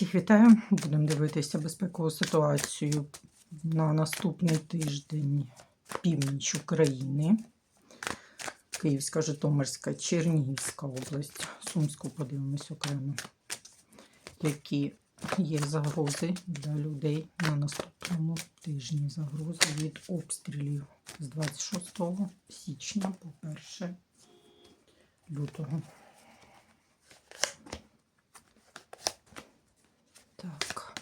Всіх вітаю. Будемо дивитися безпекову ситуацію на наступний тиждень північ України. Київська, Житомирська, Чернігівська область. Сумську подивимось окремо. Які є загрози для людей на наступному тижні. Загрози від обстрілів з 26 січня по 1 лютого. Так,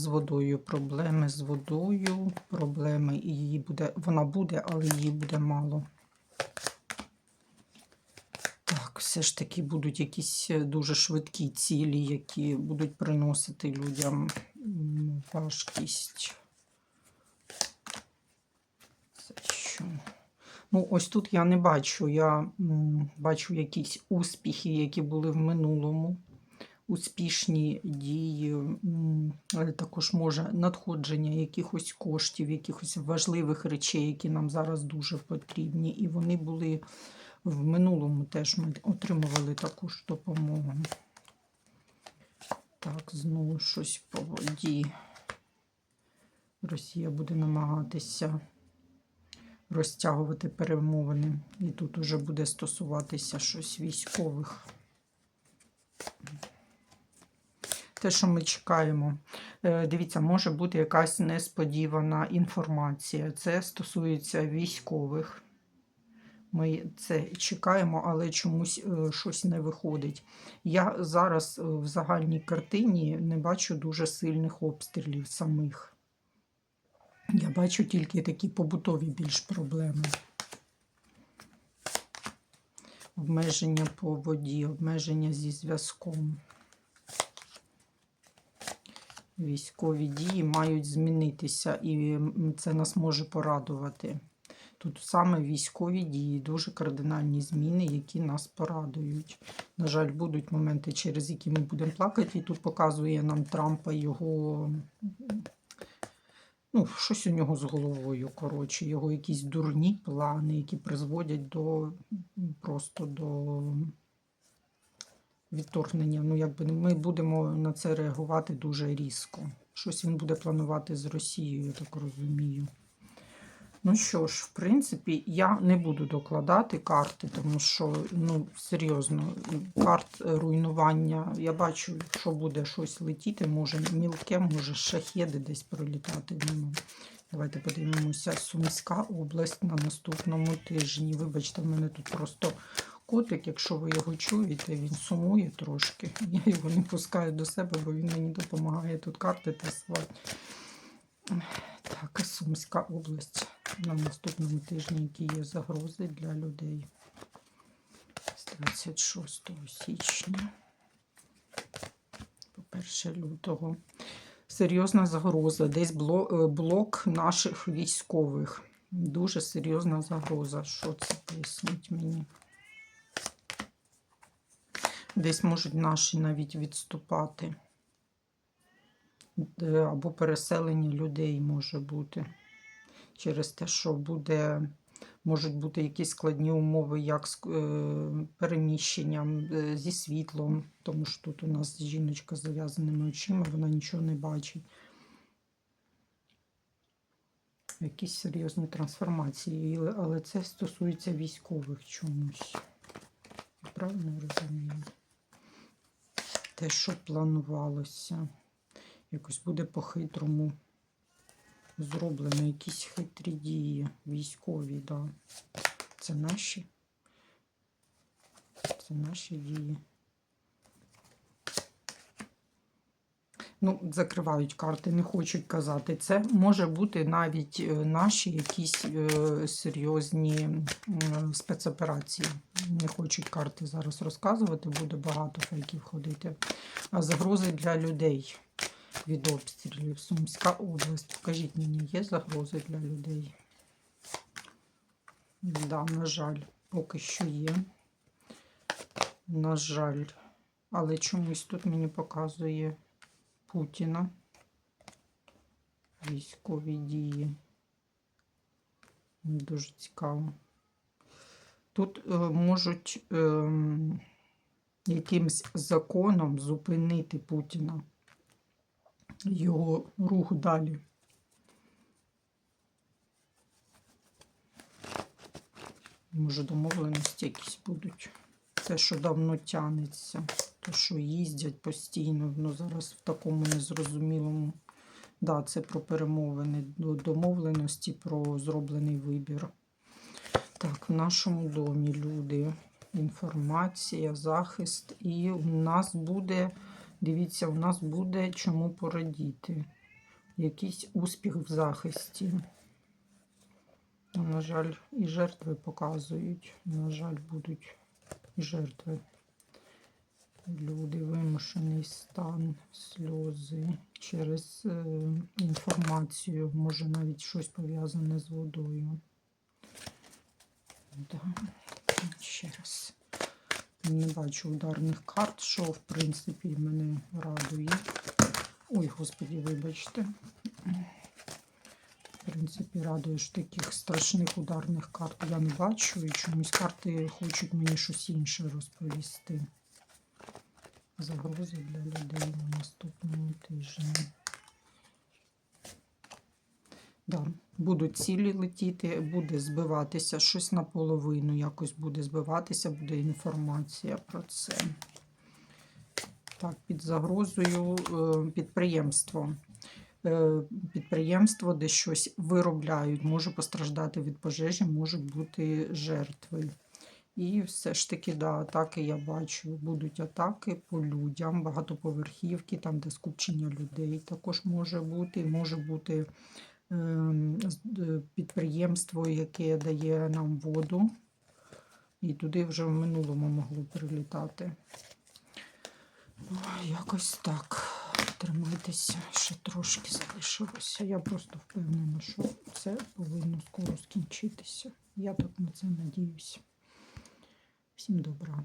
з водою проблеми з водою, проблеми і її буде, вона буде, але її буде мало. Так, все ж таки будуть якісь е, дуже швидкі цілі, які будуть приносити людям важкість. Це що? Ну, ось тут я не бачу. Я бачу якісь успіхи, які були в минулому успішні дії, але також може надходження якихось коштів, якихось важливих речей, які нам зараз дуже потрібні. І вони були в минулому теж ми отримували таку ж допомогу. Так, знову щось по воді. Росія буде намагатися розтягувати перемовини. І тут уже буде стосуватися щось військових. Те, що ми чекаємо. Е, Дивіться, може бути якась несподівана інформація. Це стосується військових. Ми це чекаємо, але чомусь е, щось не виходить. Я зараз е, в загальній картині не бачу дуже сильних обстрілів самих. Я бачу тільки такі побутові більш проблеми. Обмеження по воді, обмеження зі зв'язком. Військові дії мають змінитися, і це нас може порадувати. Тут саме військові дії, дуже кардинальні зміни, які нас порадують. На жаль, будуть моменти, через які ми будемо плакати. І тут показує нам Трампа його. Ну, щось у нього з головою, коротше, його якісь дурні плани, які призводять до просто до відторгнення. Ну, якби ми будемо на це реагувати дуже різко. Щось він буде планувати з Росією, я так розумію. Ну що ж, в принципі, я не буду докладати карти, тому що, ну, серйозно, карт руйнування. Я бачу, що буде щось летіти, може мілке, може шахеди десь пролітати. Ну, давайте подивимося. Сумська область на наступному тижні. Вибачте, в мене тут просто котик, якщо ви його чуєте, він сумує трошки. Я його не пускаю до себе, бо він мені допомагає тут карти тасувати. Так, Сумська область на наступному тижні, які є загрози для людей з 26 січня по 1 лютого. Серйозна загроза. Десь е, блок наших військових. Дуже серйозна загроза. Що це поясніть мені? Десь можуть наші навіть відступати. Або переселення людей може бути. Через те, що буде, можуть бути якісь складні умови, як з е, переміщенням, е, зі світлом, тому що тут у нас жіночка з зав'язаними очима, вона нічого не бачить. Якісь серйозні трансформації, але- це стосується військових чомусь. Правильно розумію? Те, що планувалося, якось буде по-хитрому зроблено, якісь хитрі дії військові, да. Це наші. Це наші дії. Ну, закривають карти, не хочуть казати. Це може бути навіть е, наші якісь е, серйозні спецоперації. Не хочуть карти зараз розказувати, буде багато фейків ходити. А загрози для людей від обстрілів. Сумська область. Покажіть мені, є загрози для людей? Да, на жаль, поки що є. На жаль. Але чомусь тут мені показує Путіна. Військові дії. Дуже цікаво. Тут е, можуть е, якимсь законом зупинити Путіна. його рух далі. Може, домовленості якісь будуть. Те, що давно тянеться, те, що їздять постійно, ну зараз в такому незрозумілому. Да, це про перемовини, до- домовленості, про зроблений вибір. Так, в нашому домі люди, інформація, захист. І у нас буде, дивіться, у нас буде чому порадіти. Якийсь успіх в захисті. Ну, На жаль, і жертви показують. На жаль, будуть і жертви. Люди, вимушений стан, сльози через е, інформацію, може навіть щось пов'язане з водою. Да. Ще раз. Не бачу ударних карт, що в принципі мене радує. Ой, господі, вибачте. В принципі, радує, що таких страшних ударних карт я не бачу, і чомусь карти хочуть мені щось інше розповісти. Загрози для людей на наступному тижні. Да, будуть цілі летіти, буде збиватися щось наполовину, якось буде збиватися, буде інформація про це. Так, під загрозою е, підприємство. Е, Підприємство, де щось виробляють, може постраждати від пожежі, можуть бути жертви. І все ж таки, да, атаки я бачу. Будуть атаки по людям, багатоповерхівки, там, де скупчення людей також може бути. Може бути ем, е, підприємство, яке дає нам воду. І туди вже в минулому могло прилітати. Ой, якось так. Тримайтеся, ще трошки залишилося. Я просто впевнена, що це повинно скоро скінчитися. Я так на це надіюся. Всім добра.